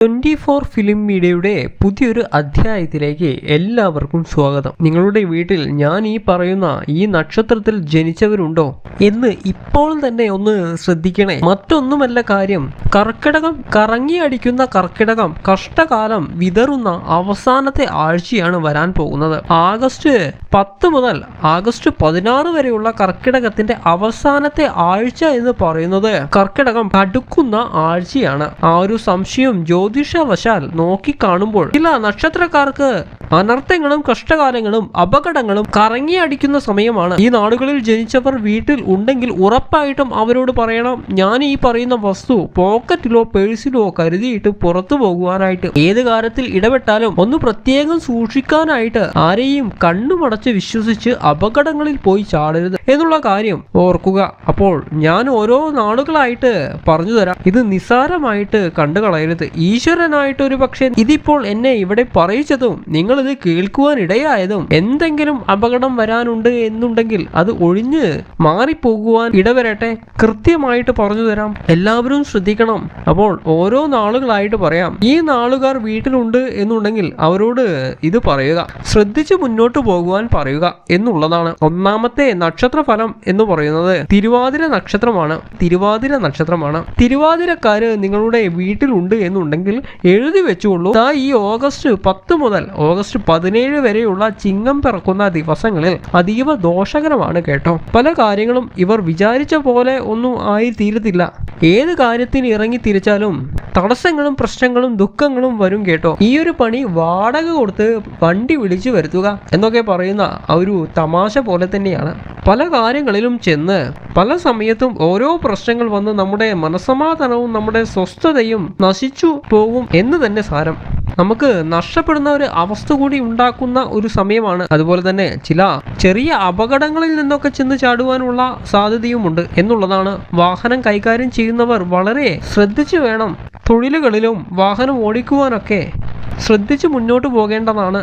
Twenty four film മീഡിയയുടെ പുതിയൊരു അധ്യായത്തിലേക്ക് എല്ലാവർക്കും സ്വാഗതം. നിങ്ങളുടെ വീട്ടിൽ ഞാൻ ഈ പറയുന്ന ഈ നക്ഷത്രത്തിൽ ജനിച്ചവരുണ്ടോ എന്ന് ഇപ്പോൾ തന്നെ ഒന്ന് ശ്രദ്ധിക്കണേ. മറ്റൊന്നുമല്ല കാര്യം കർക്കിടകം കറങ്ങി അടിക്കുന്ന കർക്കിടകം കഷ്ടകാലം വിതറുന്ന അവസാനത്തെ ആഴ്ചയാണ് വരാൻ പോകുന്നത്. ആഗസ്റ്റ് പത്ത് മുതൽ ആഗസ്റ്റ് പതിനാറ് വരെയുള്ള കർക്കിടകത്തിന്റെ അവസാനത്തെ ആഴ്ച എന്ന് പറയുന്നത് കർക്കിടകം കടുക്കുന്ന ആഴ്ചയാണ്. ആ ഒരു സംശയം ജ്യോതിഷവശാൽ നോക്കിക്കാണുമ്പോൾ ചില നക്ഷത്രക്കാർക്ക് അനർത്ഥങ്ങളും കഷ്ടകാലങ്ങളും അപകടങ്ങളും കറങ്ങി അടിക്കുന്ന സമയമാണ്. ഈ നാടുകളിൽ ജനിച്ചവർ വീട്ടിൽ ഉണ്ടെങ്കിൽ ഉറപ്പായിട്ടും അവരോട് പറയണം ഞാൻ ഈ പറയുന്ന വസ്തു പോക്കറ്റിലോ പേഴ്സിലോ കരുതിയിട്ട് പുറത്തു പോകുവാനായിട്ട്. ഏത് കാര്യത്തിൽ ഇടപെട്ടാലും ഒന്ന് പ്രത്യേകം സൂക്ഷിക്കാനായിട്ട് ആരെയും കണ്ണുമടച്ച് വിശ്വസിച്ച് അപകടങ്ങളിൽ പോയി ചാടരുത് എന്നുള്ള കാര്യം ഓർക്കുക. അപ്പോൾ ഞാൻ ഓരോ നാടുകളായിട്ട് പറഞ്ഞു തരാം ഇത് നിസ്സാരമായിട്ട് കണ്ടുകളയരുത്. ഈ ഒരു പക്ഷേ ഇതിപ്പോൾ എന്നെ ഇവിടെ പറയിച്ചതും നിങ്ങൾ ഇത് കേൾക്കുവാൻ ഇടയായതും എന്തെങ്കിലും അപകടം വരാനുണ്ട് എന്നുണ്ടെങ്കിൽ അത് ഒഴിഞ്ഞ് മാറിപ്പോകുവാൻ ഇടവരട്ടെ. കൃത്യമായിട്ട് പറഞ്ഞു തരാം. എല്ലാവരും ശ്രദ്ധിക്കണം. അപ്പോൾ ഓരോ നാളുകളായിട്ട് പറയാം. ഈ നാളുകാർ വീട്ടിലുണ്ട് എന്നുണ്ടെങ്കിൽ അവരോട് ഇത് പറയുക. ശ്രദ്ധിച്ച് മുന്നോട്ട് പോകുവാൻ പറയുക എന്നുള്ളതാണ് ഒന്നാമത്തെ നക്ഷത്ര ഫലം എന്ന് പറയുന്നത്. തിരുവാതിര നക്ഷത്രമാണ്. തിരുവാതിര നക്ഷത്രമാണ്. തിരുവാതിരക്കാര് നിങ്ങളുടെ വീട്ടിലുണ്ട് എന്നുണ്ടെങ്കിൽ എഴുതി വെച്ചുകൊള്ളൂ. ദാ ഈ ഓഗസ്റ്റ് പത്ത് മുതൽ ഓഗസ്റ്റ് പതിനേഴ് വരെയുള്ള ചിങ്ങം പിറക്കുന്ന ദിവസങ്ങളിൽ അതീവ ദോഷകരമാണ് കേട്ടോ. പല കാര്യങ്ങളും ഇവർ വിചാരിച്ച പോലെ ഒന്നും ആയി തീരത്തില്ല ഏത് കാര്യത്തിന് ഇറങ്ങി തിരിച്ചാലും തടസ്സങ്ങളും പ്രശ്നങ്ങളും ദുഃഖങ്ങളും വരും കേട്ടോ. ഈ ഒരു പണി വാടക കൊടുത്ത് വണ്ടി വിളിച്ചു വരുത്തുക എന്നൊക്കെ പറയുന്ന ആ ഒരു തമാശ പോലെ തന്നെയാണ്. പല കാര്യങ്ങളിലും ചെന്ന് പല സമയത്തും ഓരോ പ്രശ്നങ്ങൾ വന്ന് നമ്മുടെ മനസമാധാനവും നമ്മുടെ സ്വസ്ഥതയും നശിച്ചു പോകും എന്ന് തന്നെ സാരം. നമുക്ക് നഷ്ടപ്പെടുന്ന ഒരു അവസ്ഥ കൂടി ഉണ്ടാക്കുന്ന ഒരു സമയമാണ്. അതുപോലെ തന്നെ ചില ചെറിയ അപകടങ്ങളിൽ നിന്നൊക്കെ ചെന്ന് ചാടുവാനുള്ള സാധ്യതയുമുണ്ട് എന്നുള്ളതാണ് വാഹനം കൈകാര്യം ചെയ്യുന്നവർ വളരെ ശ്രദ്ധിച്ചു വേണം തൊഴിലുകളിലും വാഹനം ഓടിക്കുവാനൊക്കെ. ശ്രദ്ധിച്ച് മുന്നോട്ട് പോകേണ്ടതാണ്.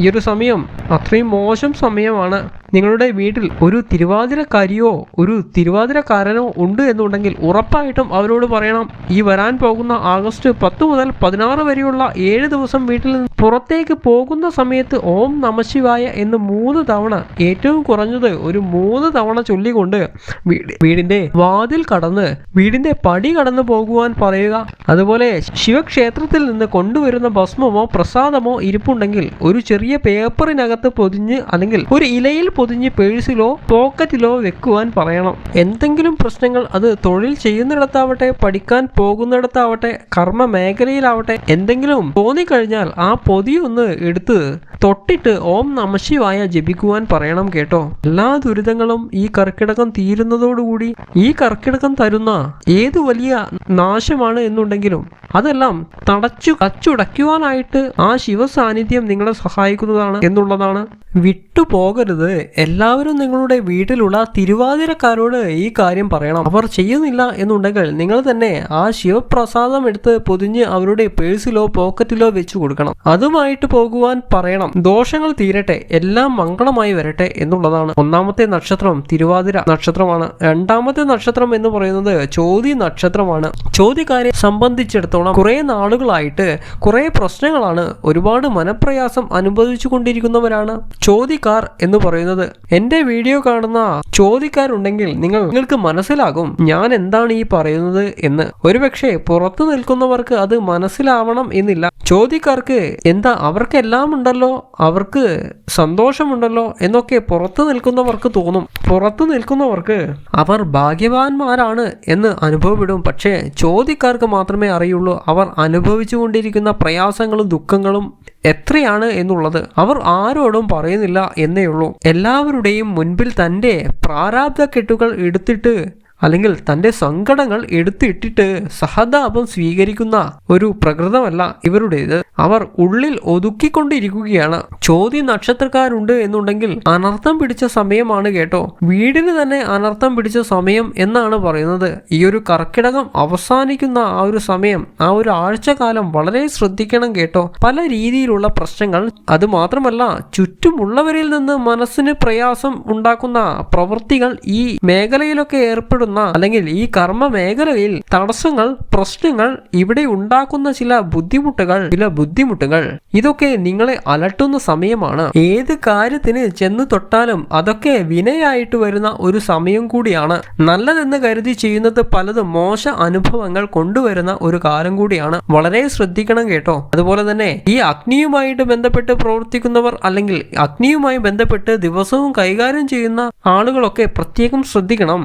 ഈ ഒരു സമയം അത്രയും മോശം സമയമാണ്. നിങ്ങളുടെ വീട്ടിൽ ഒരു തിരുവാതിരക്കാരിയോ ഒരു തിരുവാതിരക്കാരനോ ഉണ്ട് എന്നുണ്ടെങ്കിൽ ഉറപ്പായിട്ടും അവരോട് പറയണം. ഈ വരാൻ പോകുന്ന ആഗസ്റ്റ് പത്ത് മുതൽ പതിനാറ് വരെയുള്ള ഏഴ് ദിവസം വീട്ടിൽ നിന്ന് പുറത്തേക്ക് പോകുന്ന സമയത്ത് ഓം നമശിവായ എന്ന് മൂന്ന് തവണ ഏറ്റവും കുറഞ്ഞത് ഒരു മൂന്ന് തവണ ചൊല്ലിക്കൊണ്ട് വീട് വീടിന്റെ വാതിൽ കടന്ന് വീടിന്റെ പടി കടന്നു പോകുവാൻ പറയുക. അതുപോലെ ശിവക്ഷേത്രത്തിൽ നിന്ന് കൊണ്ടുവരുന്ന ഭസ്മമോ പ്രസാദമോ ഇരിപ്പുണ്ടെങ്കിൽ ഒരു ചെറിയ പേപ്പറിനകത്ത് പൊതിഞ്ഞ് അല്ലെങ്കിൽ ഒരു ഇലയിൽ പൊതിഞ്ഞ് പേഴ്സിലോ പോക്കറ്റിലോ വെക്കുവാൻ പറയണം. എന്തെങ്കിലും പ്രശ്നങ്ങൾ അത് തൊഴിൽ ചെയ്യുന്നിടത്താവട്ടെ പഠിക്കാൻ പോകുന്നിടത്താവട്ടെ കർമ്മ മേഖലയിലാവട്ടെ എന്തെങ്കിലും തോന്നിക്കഴിഞ്ഞാൽ ആ പൊതി ഒന്ന് എടുത്ത് തൊട്ടിട്ട് ഓം നമശിവായ ജപിക്കുവാൻ പറയണം കേട്ടോ. എല്ലാ ദുരിതങ്ങളും ഈ കർക്കിടകം തീരുന്നതോടുകൂടി ഈ കർക്കിടകം തരുന്ന ഏതു വലിയ നാശമാണ് എന്നുണ്ടെങ്കിലും അതെല്ലാം തടച്ചു അച്ചുടയ്ക്കുവാനായിട്ട് ആ ശിവസാന്നിധ്യം നിങ്ങളെ സഹായിക്കുന്നതാണ് എന്നുള്ളതാണ് വിട്ടുപോകരുത്. എല്ലാവരും നിങ്ങളുടെ വീട്ടിലുള്ള തിരുവാതിരക്കാരോട് ഈ കാര്യം പറയണം. അവർ ചെയ്യുന്നില്ല എന്നുണ്ടെങ്കിൽ നിങ്ങൾ തന്നെ ആ ശിവപ്രസാദം എടുത്ത് പൊതിഞ്ഞ് അവരുടെ പേഴ്സിലോ പോക്കറ്റിലോ വെച്ച് കൊടുക്കണം. അതുമായിട്ട് പോകുവാൻ പറയണം. ദോഷങ്ങൾ തീരട്ടെ എല്ലാം മംഗളമായി വരട്ടെ എന്നുള്ളതാണ് ഒന്നാമത്തെ നക്ഷത്രം തിരുവാതിര നക്ഷത്രമാണ്. രണ്ടാമത്തെ നക്ഷത്രം എന്ന് പറയുന്നത് ചോതി നക്ഷത്രമാണ്. ചോദ്യക്കാരെ സംബന്ധിച്ചിടത്തോളം കുറെ നാളുകളായിട്ട് കുറെ പ്രശ്നങ്ങളാണ് ഒരുപാട് മനപ്രയാസം അനുഭവിച്ചു കൊണ്ടിരിക്കുന്നവരാണ്. ചോദ്യക്കാർ എന്ന് പറയുന്നത്. എന്റെ വീഡിയോ കാണുന്ന ചോദിക്കാരുണ്ടെങ്കിൽ നിങ്ങൾ നിങ്ങൾക്ക് മനസ്സിലാകും ഞാൻ എന്താണ് ഈ പറയുന്നത് എന്ന്. ഒരുപക്ഷെ പുറത്തു നിൽക്കുന്നവർക്ക് അത് മനസ്സിലാവണം എന്നില്ല. ചോദ്യക്കാർക്ക് എന്താ അവർക്കെല്ലാം ഉണ്ടല്ലോ? അവർക്ക് സന്തോഷമുണ്ടല്ലോ എന്നൊക്കെ പുറത്തു നിൽക്കുന്നവർക്ക് തോന്നും. പുറത്തു നിൽക്കുന്നവർക്ക് അവർ ഭാഗ്യവാന്മാരാണ് എന്ന് അനുഭവപ്പെടും. പക്ഷേ ചോദ്യക്കാർക്ക് മാത്രമേ അറിയുള്ളൂ. അവർ അനുഭവിച്ചുകൊണ്ടിരിക്കുന്ന പ്രയാസങ്ങളും ദുഃഖങ്ങളും എത്രയാണ് എന്നുള്ളത് അവർ ആരോടും പറയുന്നില്ല എന്നേ ഉള്ളൂ. എല്ലാവരുടെയും മുൻപിൽ തന്റെ പ്രാരാബ്ധ കെട്ടുകൾ എടുത്തിട്ട് അല്ലെങ്കിൽ തന്റെ സങ്കടങ്ങൾ എടുത്തിട്ടിട്ട് സഹതാപം സ്വീകരിക്കുന്ന ഒരു പ്രകൃതമല്ല ഇവരുടേത്. അവർ ഉള്ളിൽ ഒതുക്കിക്കൊണ്ടിരിക്കുകയാണ്. ചോദ്യ നക്ഷത്രക്കാരുണ്ട് എന്നുണ്ടെങ്കിൽ അനർത്ഥം പിടിച്ച സമയമാണ് കേട്ടോ. വീടിന് തന്നെ അനർത്ഥം പിടിച്ച സമയം എന്നാണ് പറയുന്നത്. ഈ ഒരു കർക്കിടകം അവസാനിക്കുന്ന ആ ഒരു സമയം ആ ഒരു ആഴ്ചകാലം വളരെ ശ്രദ്ധിക്കണം കേട്ടോ. പല രീതിയിലുള്ള പ്രശ്നങ്ങൾ. അത് മാത്രമല്ല ചുറ്റുമുള്ളവരിൽ നിന്ന് മനസ്സിന് പ്രയാസം ഉണ്ടാക്കുന്ന പ്രവൃത്തികൾ ഈ മേഖലയിലൊക്കെ ഏർപ്പെടുന്ന. ചെയ്യുന്ന അല്ലെങ്കിൽ ഈ കർമ്മ മേഖലയിൽ തടസ്സങ്ങൾ പ്രശ്നങ്ങൾ ഇവിടെ ഉണ്ടാക്കുന്ന ചില ബുദ്ധിമുട്ടുകൾ ചില ബുദ്ധിമുട്ടുകൾ ഇതൊക്കെ നിങ്ങളെ അലട്ടുന്ന സമയമാണ്. ഏത് കാര്യത്തിന് ചെന്ന് തൊട്ടാലും അതൊക്കെ വിനയായിട്ട് വരുന്ന ഒരു സമയം കൂടിയാണ്. നല്ലതെന്ന് കരുതി ചെയ്യുന്നത് പലതും മോശ അനുഭവങ്ങൾ കൊണ്ടുവരുന്ന ഒരു കാലം കൂടിയാണ്. വളരെ ശ്രദ്ധിക്കണം കേട്ടോ. അതുപോലെ തന്നെ ഈ അഗ്നിയുമായിട്ട് ബന്ധപ്പെട്ട് പ്രവർത്തിക്കുന്നവർ അല്ലെങ്കിൽ അഗ്നിയുമായി ബന്ധപ്പെട്ട് ദിവസവും കൈകാര്യം ചെയ്യുന്ന ആളുകളൊക്കെ പ്രത്യേകം ശ്രദ്ധിക്കണം.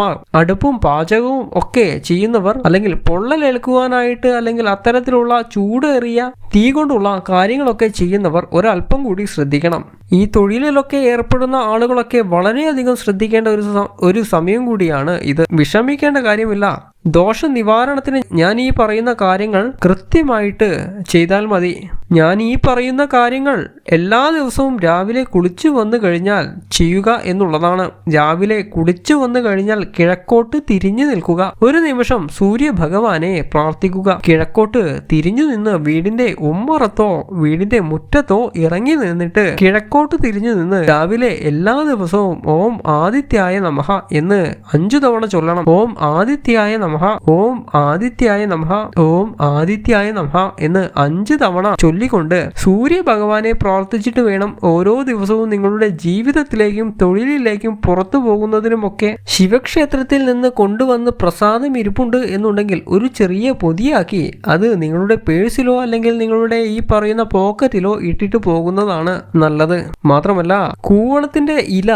വീട്ടമ്മമാർ അടുപ്പും പാചകവും ഒക്കെ ചെയ്യുന്നവർ അല്ലെങ്കിൽ പൊള്ളലേൽക്കുവാനായിട്ട് അല്ലെങ്കിൽ അത്തരത്തിലുള്ള ചൂടേറിയ തീ കൊണ്ടുള്ള കാര്യങ്ങളൊക്കെ ചെയ്യുന്നവർ ഒരല്പം കൂടി ശ്രദ്ധിക്കണം. ഈ തൊഴിലിലൊക്കെ ഏർപ്പെടുന്ന ആളുകളൊക്കെ വളരെയധികം ശ്രദ്ധിക്കേണ്ട ഒരു ഒരു സമയം കൂടിയാണ് ഇത്. വിഷമിക്കേണ്ട കാര്യമില്ല. ദോഷ നിവാരണത്തിന് ഞാൻ ഈ പറയുന്ന കാര്യങ്ങൾ കൃത്യമായിട്ട് ചെയ്താൽ മതി. ഞാൻ ഈ പറയുന്ന കാര്യങ്ങൾ എല്ലാ ദിവസവും രാവിലെ കുളിച്ചു വന്നു കഴിഞ്ഞാൽ ചെയ്യുക എന്നുള്ളതാണ്. രാവിലെ കുളിച്ചു വന്നു കഴിഞ്ഞാൽ കിഴക്കോട്ട് തിരിഞ്ഞു നിൽക്കുക. ഒരു നിമിഷം സൂര്യ ഭഗവാനെ പ്രാർത്ഥിക്കുക. കിഴക്കോട്ട് തിരിഞ്ഞു നിന്ന് വീടിന്റെ ഉമ്മറത്തോ വീടിന്റെ മുറ്റത്തോ ഇറങ്ങി നിന്നിട്ട് കിഴക്കോട്ട് തിരിഞ്ഞു നിന്ന് രാവിലെ എല്ലാ ദിവസവും ഓം ആദിത്യായ നമഹ എന്ന് അഞ്ചു തവണ ചൊല്ലണം. ഓം ആദിത്യായ നമഹ ഓം ആദിത്യായ നമഹ ഓം ആദിത്യായ നമഹ എന്ന് അഞ്ച് തവണ ചൊല്ലിക്കൊണ്ട് സൂര്യ ഭഗവാനെ പ്രാർത്ഥിച്ചിട്ട് വേണം ഓരോ ദിവസവും നിങ്ങളുടെ ജീവിതത്തിലേക്കും തൊഴിലിലേക്കും പുറത്തു പോകുന്നതിനുമൊക്കെ ശിവക്ഷേത്രത്തിൽ നിന്ന് കൊണ്ടുവന്ന് പ്രസാദം ഇരിപ്പുണ്ട് എന്നുണ്ടെങ്കിൽ ഒരു ചെറിയ പൊതിയാക്കി അത് നിങ്ങളുടെ പേഴ്സിലോ അല്ലെങ്കിൽ നിങ്ങളുടെ ഈ പറയുന്ന പോക്കറ്റിലോ ഇട്ടിട്ട് പോകുന്നതാണ് നല്ലത്. മാത്രമല്ല കൂവളത്തിന്റെ ഇല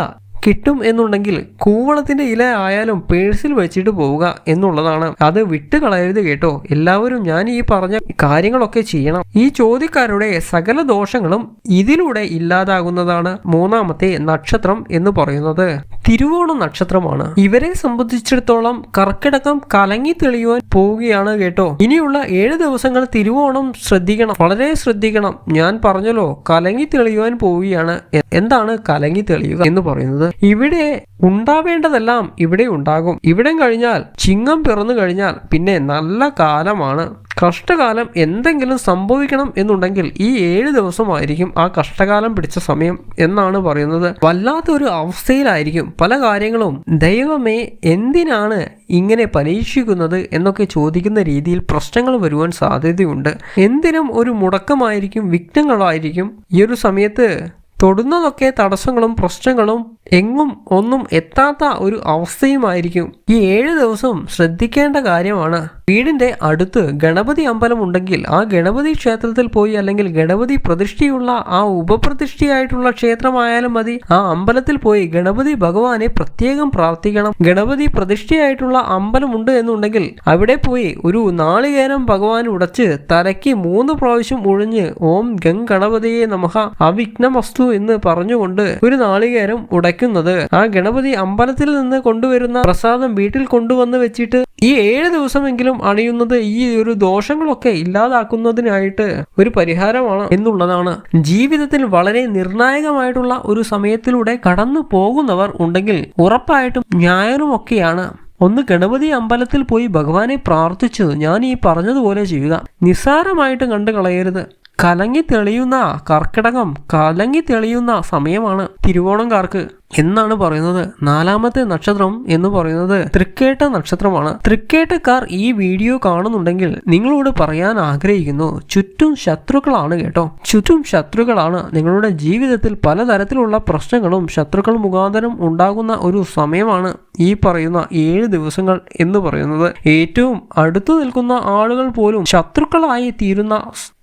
കിട്ടും എന്നുണ്ടെങ്കിൽ കൂവളത്തിന്റെ ഇല ആയാലും പേഴ്സിൽ വെച്ചിട്ട് പോവുക എന്നുള്ളതാണ്. അത് വിട്ടു കളയരുത് കേട്ടോ. എല്ലാവരും ഞാൻ ഈ പറഞ്ഞ കാര്യങ്ങളൊക്കെ ചെയ്യണം. ഈ ചോദ്യക്കാരുടെ സകല ദോഷങ്ങളും ഇതിലൂടെ ഇല്ലാതാകുന്നതാണ് മൂന്നാമത്തെ നക്ഷത്രം എന്ന് പറയുന്നത്. തിരുവോണം നക്ഷത്രമാണ്. ഇവരെ സംബന്ധിച്ചിടത്തോളം കർക്കിടകം കലങ്ങി തെളിയുവാൻ പോവുകയാണ് കേട്ടോ. ഇനിയുള്ള ഏഴ് ദിവസങ്ങൾ തിരുവോണം ശ്രദ്ധിക്കണം. വളരെ ശ്രദ്ധിക്കണം. ഞാൻ പറഞ്ഞല്ലോ കലങ്ങി തെളിയുവാൻ പോവുകയാണ്. എന്താണ് കലങ്ങി തെളിയുക എന്ന് പറയുന്നത്? ഇവിടെ ഉണ്ടാവേണ്ടതെല്ലാം ഇവിടെ ഉണ്ടാകും. ഇവിടം കഴിഞ്ഞാൽ ചിങ്ങം പിറന്നു കഴിഞ്ഞാൽ പിന്നെ നല്ല കാലമാണ്. കഷ്ടകാലം എന്തെങ്കിലും സംഭവിക്കണം എന്നുണ്ടെങ്കിൽ ഈ ഏഴ് ദിവസമായിരിക്കും ആ കഷ്ടകാലം പിടിച്ച സമയം എന്നാണ് പറയുന്നത്. വല്ലാത്തൊരു അവസ്ഥയിലായിരിക്കും പല കാര്യങ്ങളും. ദൈവമേ എന്തിനാണ് ഇങ്ങനെ പരീക്ഷിക്കുന്നത് എന്നൊക്കെ ചോദിക്കുന്ന രീതിയിൽ പ്രശ്നങ്ങൾ വരുവാൻ സാധ്യതയുണ്ട്. എന്തിനും ഒരു മുടക്കമായിരിക്കും വിഘ്നങ്ങളായിരിക്കും. ഈ ഒരു സമയത്ത് തൊടുന്നതൊക്കെ തടസ്സങ്ങളും പ്രശ്നങ്ങളും എങ്ങും ഒന്നും എത്താത്ത ഒരു അവസ്ഥയുമായിരിക്കും. ഈ ഏഴ് ദിവസം ശ്രദ്ധിക്കേണ്ട കാര്യമാണ്. വീടിന്റെ അടുത്ത് ഗണപതി അമ്പലം ഉണ്ടെങ്കിൽ ആ ഗണപതി ക്ഷേത്രത്തിൽ പോയി അല്ലെങ്കിൽ ഗണപതി പ്രതിഷ്ഠയുള്ള ആ ഉപപ്രതിഷ്ഠയായിട്ടുള്ള ക്ഷേത്രമായാലും മതി. ആ അമ്പലത്തിൽ പോയി ഗണപതി ഭഗവാനെ പ്രത്യേകം പ്രാർത്ഥിക്കണം. ഗണപതി പ്രതിഷ്ഠയായിട്ടുള്ള അമ്പലം ഉണ്ട് എന്നുണ്ടെങ്കിൽ അവിടെ പോയി ഒരു നാളികേരം ഭഗവാൻ ഉടച്ച് തലയ്ക്ക് മൂന്ന് പ്രാവശ്യം ഒഴിഞ്ഞ് ഓം ഗംഗ് ഗണപതിയെ നമഃ അവിഘ്നമസ്തു എന്ന് പറഞ്ഞുകൊണ്ട് ഒരു നാളികേരം ഉടയ്ക്കുന്നത്. ആ ഗണപതി അമ്പലത്തിൽ നിന്ന് കൊണ്ടുവരുന്ന പ്രസാദം വീട്ടിൽ കൊണ്ടുവന്ന് വെച്ചിട്ട് ഈ ഏഴ് ദിവസമെങ്കിലും അണിയുന്നത് ഈ ഒരു ദോഷങ്ങളൊക്കെ ഇല്ലാതാക്കുന്നതിനായിട്ട് ഒരു പരിഹാരമാണ് എന്നുള്ളതാണ്. ജീവിതത്തിൽ വളരെ നിർണായകമായിട്ടുള്ള ഒരു സമയത്തിലൂടെ കടന്നു പോകുന്നവർ ഉണ്ടെങ്കിൽ ഉറപ്പായിട്ടും ഞായറുമൊക്കെയാണ്. ഒന്ന് ഗണപതി അമ്പലത്തിൽ പോയി ഭഗവാനെ പ്രാർത്ഥിച്ചു ഞാൻ ഈ പറഞ്ഞതുപോലെ ചെയ്യുക. നിസ്സാരമായിട്ട് കണ്ടു കളയരുത് കലങ്ങി തെളിയുന്ന കർക്കിടകം കലങ്ങി തെളിയുന്ന സമയമാണ് തിരുവോണംകാർക്ക് എന്നാണ് പറയുന്നത്. നാലാമത്തെ നക്ഷത്രം എന്ന് പറയുന്നത് തൃക്കേട്ട നക്ഷത്രമാണ്. തൃക്കേട്ടക്കാർ ഈ വീഡിയോ കാണുന്നുണ്ടെങ്കിൽ നിങ്ങളോട് പറയാൻ ആഗ്രഹിക്കുന്നു ചുറ്റും ശത്രുക്കളാണ് കേട്ടോ. ചുറ്റും ശത്രുക്കളാണ്. നിങ്ങളുടെ ജീവിതത്തിൽ പലതരത്തിലുള്ള പ്രശ്നങ്ങളും ശത്രുക്കൾ മുഖാന്തരം ഉണ്ടാകുന്ന ഒരു സമയമാണ് ഈ പറയുന്ന ഏഴ് ദിവസങ്ങൾ എന്ന് പറയുന്നത്. ഏറ്റവും അടുത്തു നിൽക്കുന്ന ആളുകൾ പോലും ശത്രുക്കളായി തീരുന്ന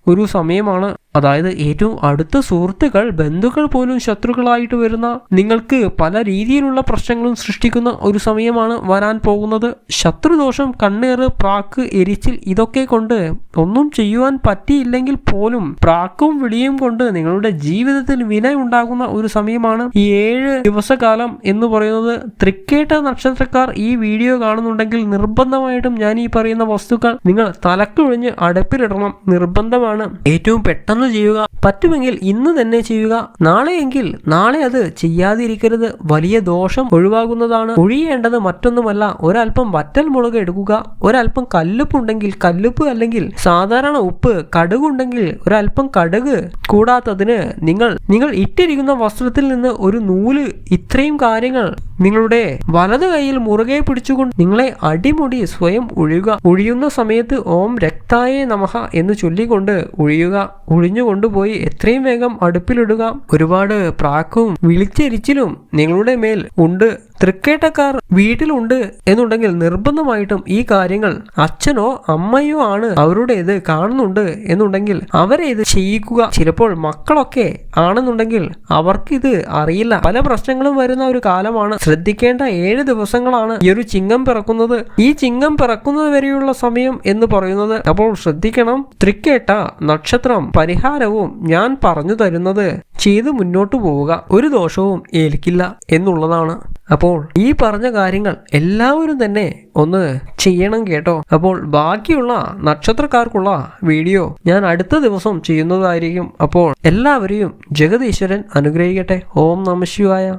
ഒരു സമയമാണ് അതായത് ഏറ്റവും അടുത്ത സുഹൃത്തുക്കൾ ബന്ധുക്കൾ പോലും ശത്രുക്കളായിട്ട് വരുന്ന നിങ്ങൾക്ക് പല രീതിയിലുള്ള പ്രശ്നങ്ങളും സൃഷ്ടിക്കുന്ന ഒരു സമയമാണ് വരാൻ പോകുന്നത്. ശത്രുദോഷം കണ്ണേറ് പ്രാക്ക് എരിച്ചിൽ ഇതൊക്കെ കൊണ്ട് ഒന്നും ചെയ്യുവാൻ പറ്റിയില്ലെങ്കിൽ പോലും പ്രാക്കും വിളിയും കൊണ്ട് നിങ്ങളുടെ ജീവിതത്തിൽ വില ഉണ്ടാകുന്ന ഒരു സമയമാണ് ഈ ഏഴ് ദിവസകാലം എന്ന് പറയുന്നത്. തൃക്കേട്ട നക്ഷത്രക്കാർ ഈ വീഡിയോ കാണുന്നുണ്ടെങ്കിൽ നിർബന്ധമായിട്ടും ഞാൻ ഈ പറയുന്ന വസ്തുക്കൾ നിങ്ങൾ തലക്കൊഴിഞ്ഞ് അടുപ്പിലിടണം. നിർബന്ധമാണ്. ഏറ്റവും പെട്ടെന്ന് ചെയ്യുക. പറ്റുമെങ്കിൽ ഇന്ന് തന്നെ ചെയ്യുക. നാളെയെങ്കിൽ നാളെ അത് ചെയ്യാതിരിക്കരുത്. വലിയ ദോഷം ഒഴിവാകുന്നതാണ്. ഒഴിയേണ്ടത് മറ്റൊന്നുമല്ല. ഒരല്പം വറ്റൽ മുളക് എടുക്കുക. ഒരല്പം കല്ലുപ്പുണ്ടെങ്കിൽ കല്ലുപ്പ് അല്ലെങ്കിൽ സാധാരണ ഉപ്പ് കടുകുണ്ടെങ്കിൽ ഒരല്പം കടുക്. കൂടാത്തതിന് നിങ്ങൾ നിങ്ങൾ ഇട്ടിരിക്കുന്ന വസ്ത്രത്തിൽ നിന്ന് ഒരു നൂൽ. ഇത്രയും കാര്യങ്ങൾ നിങ്ങളുടെ വലത് കൈയിൽ മുറുകെ പിടിച്ചുകൊണ്ട് നിങ്ങളെ അടിമുടി സ്വയം ഒഴിയുക ഒഴിയുന്ന സമയത്ത് ഓം രക്തായേ നമഹ എന്ന് ചൊല്ലിക്കൊണ്ട് ഒഴിയുക ഒഴിഞ്ഞുകൊണ്ടുപോയി എത്രയും വേഗം അടുപ്പിലിടുക. ഒരുപാട് പ്രാക്കും വിളിച്ചെരിച്ചിലും നിങ്ങളുടെ മേൽ ഉണ്ട്. തൃക്കേട്ടക്കാർ വീട്ടിലുണ്ട് എന്നുണ്ടെങ്കിൽ നിർബന്ധമായിട്ടും ഈ കാര്യങ്ങൾ അച്ഛനോ അമ്മയോ ആണ് അവരുടെ ഇത് കാണുന്നുണ്ട് എന്നുണ്ടെങ്കിൽ അവരെ ഇത് ചെയ്യിക്കുക. ചിലപ്പോൾ മക്കളൊക്കെ ആണെന്നുണ്ടെങ്കിൽ അവർക്കിത് അറിയില്ല. പല പ്രശ്നങ്ങളും വരുന്ന ഒരു കാലമാണ്. ശ്രദ്ധിക്കേണ്ട ഏഴ് ദിവസങ്ങളാണ് ഈ ഒരു ചിങ്ങം പിറക്കുന്നത്. ഈ ചിങ്ങം പിറക്കുന്നത് വരെയുള്ള സമയം എന്ന് പറയുന്നത് അപ്പോൾ ശ്രദ്ധിക്കണം. തൃക്കേട്ട നക്ഷത്രം പരിഹാരവും ഞാൻ പറഞ്ഞു തരുന്നത് ചെയ്ത് മുന്നോട്ട് പോവുക. ഒരു ദോഷവും ഏൽക്കില്ല എന്നുള്ളതാണ്. അപ്പോൾ ഈ പറഞ്ഞ കാര്യങ്ങൾ എല്ലാവരും തന്നെ ഒന്ന് ചെയ്യണം കേട്ടോ. അപ്പോൾ ബാക്കിയുള്ള നക്ഷത്രക്കാർക്കുള്ള വീഡിയോ ഞാൻ അടുത്ത ദിവസം ചെയ്യുന്നതായിരിക്കും. അപ്പോൾ എല്ലാവരെയും ജഗതീശ്വരൻ അനുഗ്രഹിക്കട്ടെ. ഓം നമ ശിവായ.